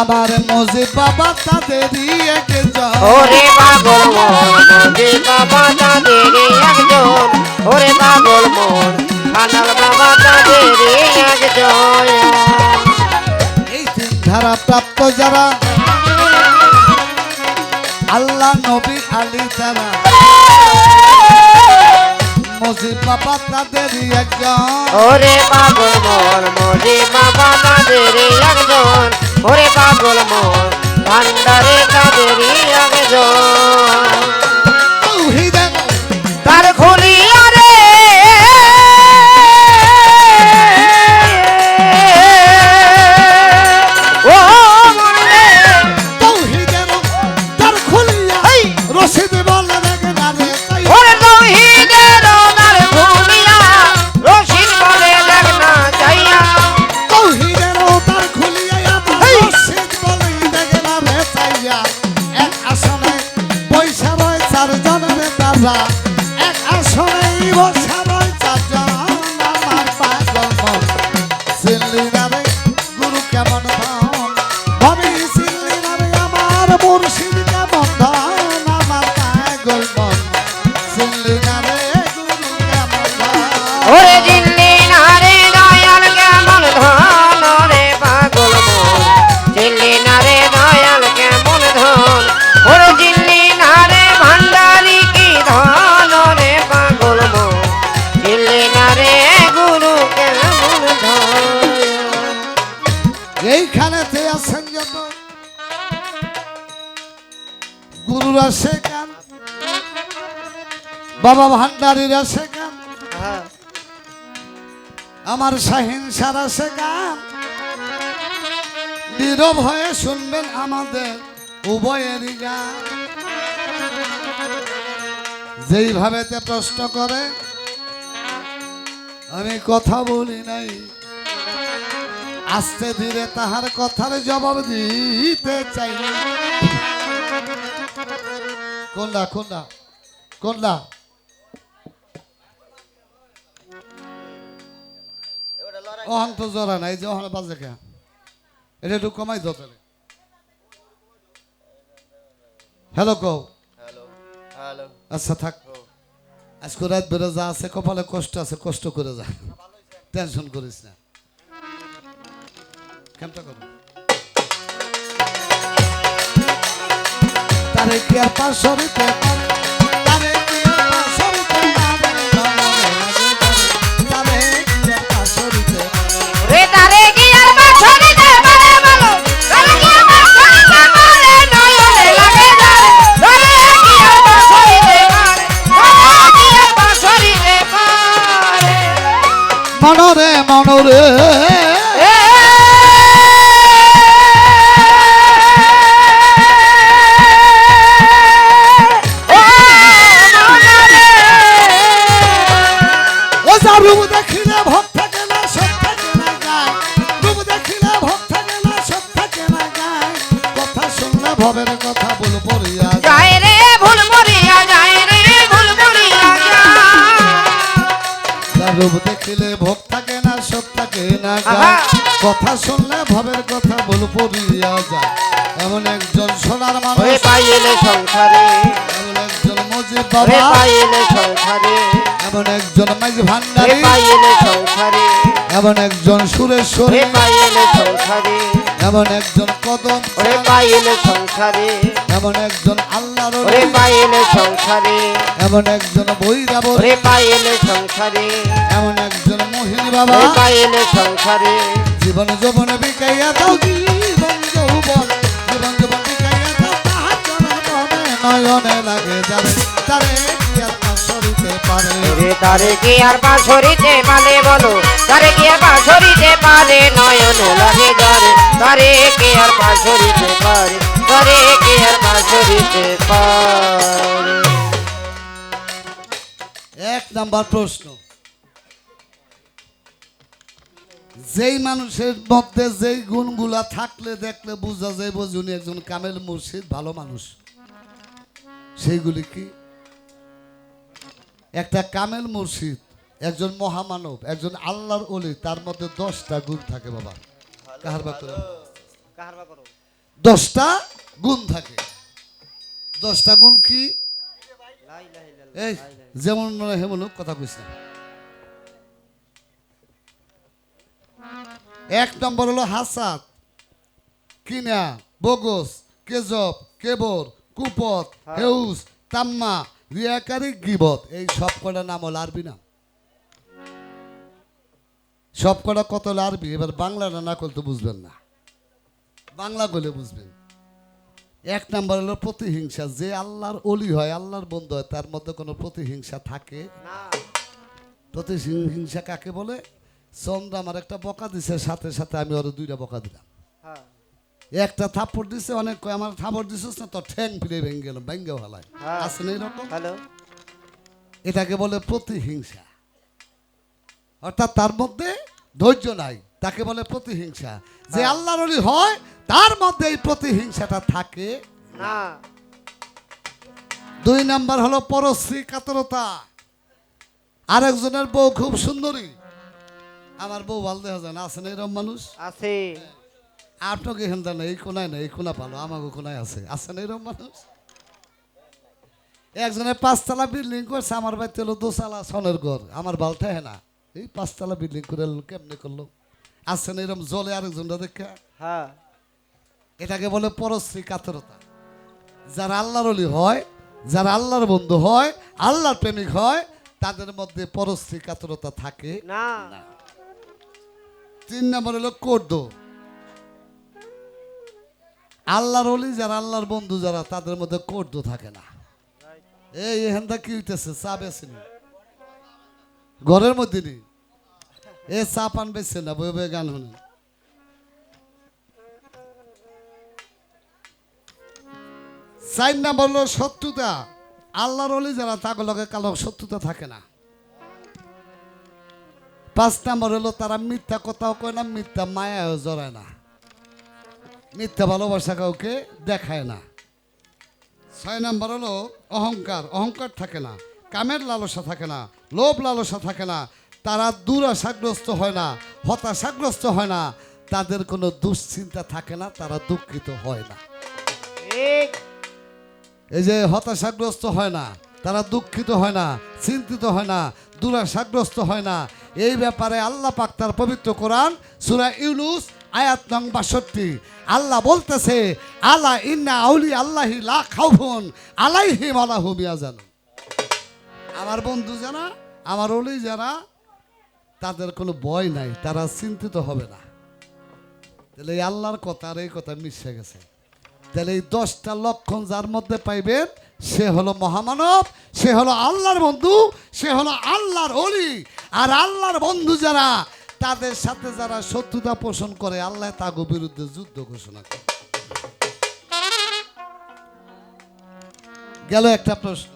আমার মজি বাবা তাদেরই একজন ওরে পাগল মন মজি বাবা তাদেরই একজন। ওরে পাগল মন খানাল বাবা তাদেরই একজন। এই ধারা প্রাপ্ত যারা আল্লাহ নবী আলী তারা মজি বাবা তাদেরই একজন। ওরে পাগল মন মজি বাবা তাদেরই একজন। ওরে পাগল মন ভান্ডারে কাদেরি আগে তৌহিদের さ গুরুরা শেখান বাবা ভান্ডারীরা শেখান আমার শাহিন সারা শেখান। নীরব হয়ে শুনবেন আমাদের উভয়েরই গান। যেইভাবে তে প্রশ্ন করে আমি কথা বলি নাই। আস্তে ধীরে তাহার কথার জবাব দিতে চাই। কোনটা কোনটা কোনটা ওহান তো জরা নাই যে ওখানে বাজে কে? এটা একটু কমাই দাও তাহলে। হ্যালো কও। হ্যালো আচ্ছা থাক। আজকে রাত বেরো যা আছে কপালে কষ্ট আছে কষ্ট করে যা। টেনশন করিস না। কেমটা করো। তারে কি পাশরিতে পারে তারে কি পাশরিতে পারে তারে কি পাশরিতে পারে রে তারে কি আর বাছরিতে পারে বলো? তারে কি আর বাছরিতে পারে নয়নে লাগে যারে তারে কি বাছরিতে পারে তারে কি আর বাছরিতে পারে মনরে মনরে যায়। রে ভুল মরিয়া যায় রে ভুল মরিয়া যায় রূপ দেখিলে ভোগ থাকে না সব থাকে না কথা শুনলে ভবের কথা বল পড়িয়া যায় এমন একজন সোনার মানুষ। পাইলে সংসারে। এমন একজন মজিব বাবা। পাইলে সংসারে। এমন একজন মাঝ ভান্ডারী। পাইলে সংসারে। এমন একজন সুরেশ্বরী। পাইলে সংসারে। এমন একজন কদম ওরে পাইলে সংসারে। এমন একজন আল্লাহর ওরে পাইলে সংসারে। এমন একজন বৈরাবর ওরে পাইলে সংসারে। এমন একজন মোহিনী বাবা। ওরে পাইলে সংসারে। জীবন যৌবন বিকাইয়া দাও জীবন যৌবন। জীবন যৌবন বিকাইয়া দাও তাহার জনমনে নয়নে লাগে যাবে। তারে পারে তারে কি আর বাঁশরিতে পালে বলো? তারে কি আর বাঁশরিতে পারে নয়ন লাগে যারে তারে কি আর বাঁশরিতে পারে তারে কি আর বাঁশরিতে পারে এক নাম্বার প্রশ্ন। যেই মানুষের মধ্যে যেই গুণগুলা থাকলে দেখলে বোঝা যায় বোঝুনি একজন কামেল মুর্শিদ ভালো মানুষ। সেইগুলি কি? একটা কামেল মুর্শিদ একজন মহামানব একজন আল্লাহর অলি তার মধ্যে দশটা গুণ থাকে বাবা। কাহার বা করে? করো? দশটা গুণ থাকে। দশটা গুণ কি? এই যেমন মনে হেমন কথা কইস না। এক নম্বর হলো হাসাদ। কিনা বগস কেজব কেবর কুপত হেউস তাম্মা রিয়াকারি গিবত। এই সব কটা নাম হলো আরবি না? সব কটা কত হলো আরবি? এবার বাংলাটা না করলে তো বুঝবেন না। বাংলা বলে বুঝবেন। এক নাম্বার হলো প্রতিহিংসা। যে আল্লাহর অলি হয় আল্লাহর বন্ধু হয় তার মধ্যে কোনো প্রতিহিংসা থাকে? প্রতিহিংসা কাকে বলে? চন্দ্র আমার একটা বকা দিছে সাথে সাথে আমি ওর দুইটা বকা দিলাম। হ্যাঁ। একটা থাপ্পড় দিছে অনেক কয় আমার থাপড় দিছিস না? তো ঠ্যাং ফিরে ভেঙে গেল ভেঙে ভালাই হ্যাঁ। আছে না এরকম? হ্যালো। এটাকে বলে প্রতিহিংসা। অর্থাৎ তার মধ্যে ধৈর্য নাই তাকে বলে প্রতিহিংসা। যে হ্যাঁ। আল্লাহর হয় তার মধ্যে এই প্রতিহিংসাটা থাকে। না। দুই নাম্বার হলো পরশ্রী কাতরতা। আরেকজনের বউ খুব সুন্দরী। আমার বউ ভালো দেখা যায় না আছে না এরকম মানুষ? আছে। আপনাকে হেন না এই কোনায় না এই কোনা ভালো আমাকে কোনায় আছে। আছে না এরকম মানুষ? একজনের পাঁচতলা বিল্ডিং করছে আমার বাড়িতে হলো দোসালা সনের ঘর আমার বালটা হ্যাঁ না। এই পাঁচতলা বিল্ডিং করে কেমনে করল? আছে না এরকম জলে আরেকজনটা দেখা? হ্যাঁ। এটাকে বলে পরশ্রী কাতরতা। যারা আল্লাহর অলি হয় যারা আল্লাহর বন্ধু হয় আল্লাহর প্রেমিক হয় তাদের মধ্যে পরশ্রী কাতরতা থাকে না। তিন নম্বর হলো কর্দ আল্লাহর অলি যারা, আল্লাহর বন্ধু যারা, তাদের মধ্যে কর্দ থাকে না। এই, এখানটা কি হইতেছে? চা বেছেনি ঘরের মধ্যে নেই এ চা পান বেছে না বই বই গান শুনে। চার নাম্বার হলো শত্রুতা। আল্লাহর অলি যারা তাকে লগে কালো শত্রুতা থাকে না। পাঁচ নাম্বার হলো তারা মিথ্যা কথাও কয় না, মিথ্যা মায়াও জড়ায় না। মিথ্যা ভালোবাসা কাউকে দেখায় না। ছয় নাম্বার হলো অহংকার। অহংকার থাকে না কামের লালসা থাকে না লোভ লালসা থাকে না তারা দুরাশাগ্রস্ত হয় না হতাশাগ্রস্ত হয় না তাদের কোনো দুশ্চিন্তা থাকে না তারা দুঃখিত হয় না। এই যে হতাশাগ্রস্ত হয় না তারা দুঃখিত হয় না চিন্তিত হয় না দুরাশাগ্রস্ত হয় না এই ব্যাপারে আল্লাহ পাক তার পবিত্র কোরআন সুরা ইউনুস আয়াত নং বাষট্টি। আল্লাহ বলতেছে আল্লাহ ইন্না আউলি আল্লাহি লা খাউফুন আলাইহিম আলাহুম ইয়াজানুন আমার বন্ধু যারা, আমার অলি যারা, তাদের কোনো ভয় নাই, তারা চিন্তিত হবে না। তাহলে এই আল্লাহর কথা আর এই কথা মিশে গেছে। তাহলে এই দশটা লক্ষণ যার মধ্যে পাইবেন, সে হলো মহামানব, সে হলো আল্লাহর বন্ধু, সে হলো আল্লাহর অলি আর আল্লাহর বন্ধু যারা তাদের সাথে যারা শত্রুতা পোষণ করে আল্লাহ তাগো বিরুদ্ধে যুদ্ধ ঘোষণা করে। গেল একটা প্রশ্ন।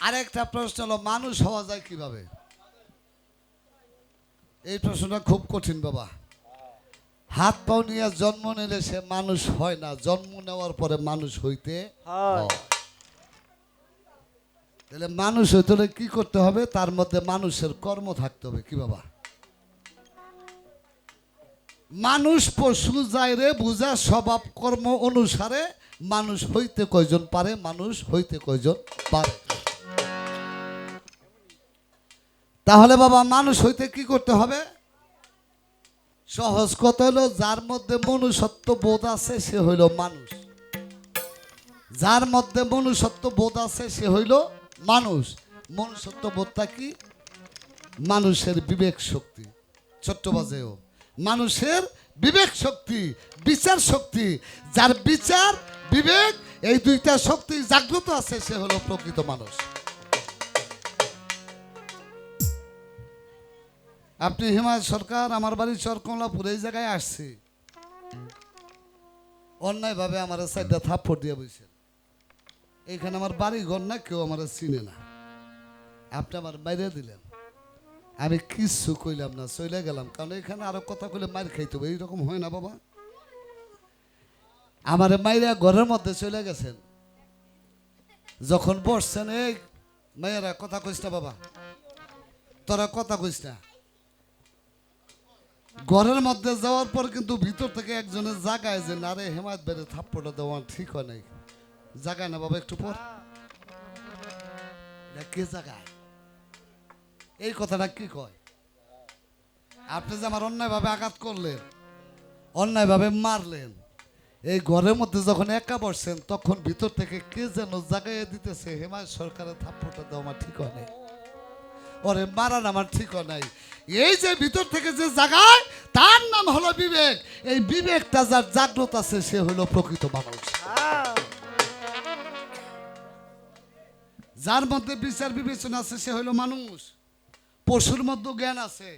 আরেকটা প্রশ্ন হলো মানুষ হওয়া যায় কীভাবে? এই প্রশ্নটা খুব কঠিন বাবা। হাত পাও নিয়ে জন্ম নিলে সে মানুষ হয় না। জন্ম নেওয়ার পরে মানুষ হইতে হয়। তাহলে মানুষ হইতে হলে কি করতে হবে? তার মধ্যে মানুষের কর্ম থাকতে হবে, কি বাবা? মানুষ পশু যায় রে বুঝা, স্বভাব কর্ম অনুসারে মানুষ হইতে কয়জন পারে? মানুষ হইতে কয়জন পারে? তাহলে বাবা, মানুষ হইতে কি করতে হবে? সহজ কথা হলো, যার মধ্যে মনুষ্যত্ব বোধ আছে, সে হইল মানুষ। যার মধ্যে মনুষ্যত্ব বোধ আছে, সে হইল মানুষ মনুষ্যত্ব বোধটা কি? মানুষের বিবেক শক্তি, ছোট্ট বাজেও। মানুষের বিবেক শক্তি, বিচার শক্তি, যার বিচার, বিবেক, এই দুইটা শক্তি জাগ্রত আছে, সে হলো প্রকৃত মানুষ। আপনি হিমায়ত সরকার, আমার বাড়ি চরকমলাপুর, এই জায়গায় আসছি। অন্যায়ভাবে আমার সাইডটা থাপ্পড় দিয়ে বসেন এইখানে আমার বাড়ি ঘর না, কেউ আমার চিনে না। আপনি আমার মাইরে দিলেন। আমি কিচ্ছু কইলাম না চলে গেলাম। কারণ এখানে আরও কথা কইলে মার খাইতে হবে, এইরকম হয় না বাবা। আমার মাইরা ঘরের মধ্যে চলে গেছেন। যখন বসছেন, এই মেয়েরা কথা কইস না বাবা। তোরা কথা কইস না। ঘরের মধ্যে যাওয়ার পর কিন্তু ভিতর থেকে একজনের জাগায় যে, না রে, হেমায়ত বেড়ে থাপ্পড়টা দেওয়া ঠিক হয় নাই। জাগায় না বাবা একটু পর। কে জাগায়? এই কথাটা কি কয়? আপনি যে আমার অন্যায়ভাবে আঘাত করলেন, অন্যায়ভাবে মারলেন, এই ঘরের মধ্যে যখন একা বসছেন, তখন ভিতর থেকে কে যেন জাগাইয়ে দিতেছে, হেমায় সরকারের থাপ্পড়টা দেওয়া আমার ঠিক নাই। ওরে মারান আমার ঠিক নাই। এই যে ভিতর থেকে যে জাগায়, তার নাম হলো বিবেক। এই বিবেকটা যার জাগ্রত আছে, সে হলো প্রকৃত মানুষ। যার মধ্যে বিচার বিবেচনা আছে সে হলো মানুষ। পশুর মধ্যে জ্ঞান আছে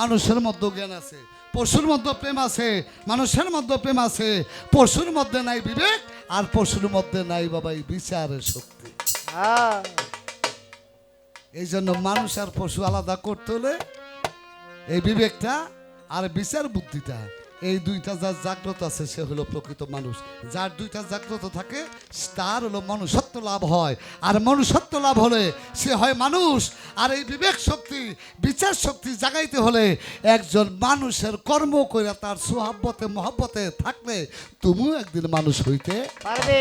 মানুষের মধ্যে জ্ঞান আছে। পশুর মধ্যে প্রেম আছে মানুষের মধ্যে প্রেম আছে। পশুর মধ্যে নাই বিবেক আর পশুর মধ্যে নাই বাবা এই বিচারের শক্তি। এই জন্য মানুষ আর পশু আলাদা করতে হলে এই বিবেকটা আর বিচার বুদ্ধিটা, এই দুইটা যার জাগ্রত আছে, সে হলো প্রকৃত মানুষ। যার দুইটা জাগ্রত থাকে, তার হলো মনুষ্যত্ব লাভ হয়। আর মনুষ্যত্ব লাভ হলে সে হয় মানুষ। আর এই বিবেক শক্তি, বিচার শক্তি জাগাইতে হলে একজন মানুষের কর্ম করে তার সোহাব্বতে, মহাব্বতে থাকলে তুমিও একদিন মানুষ হইতে পারবে।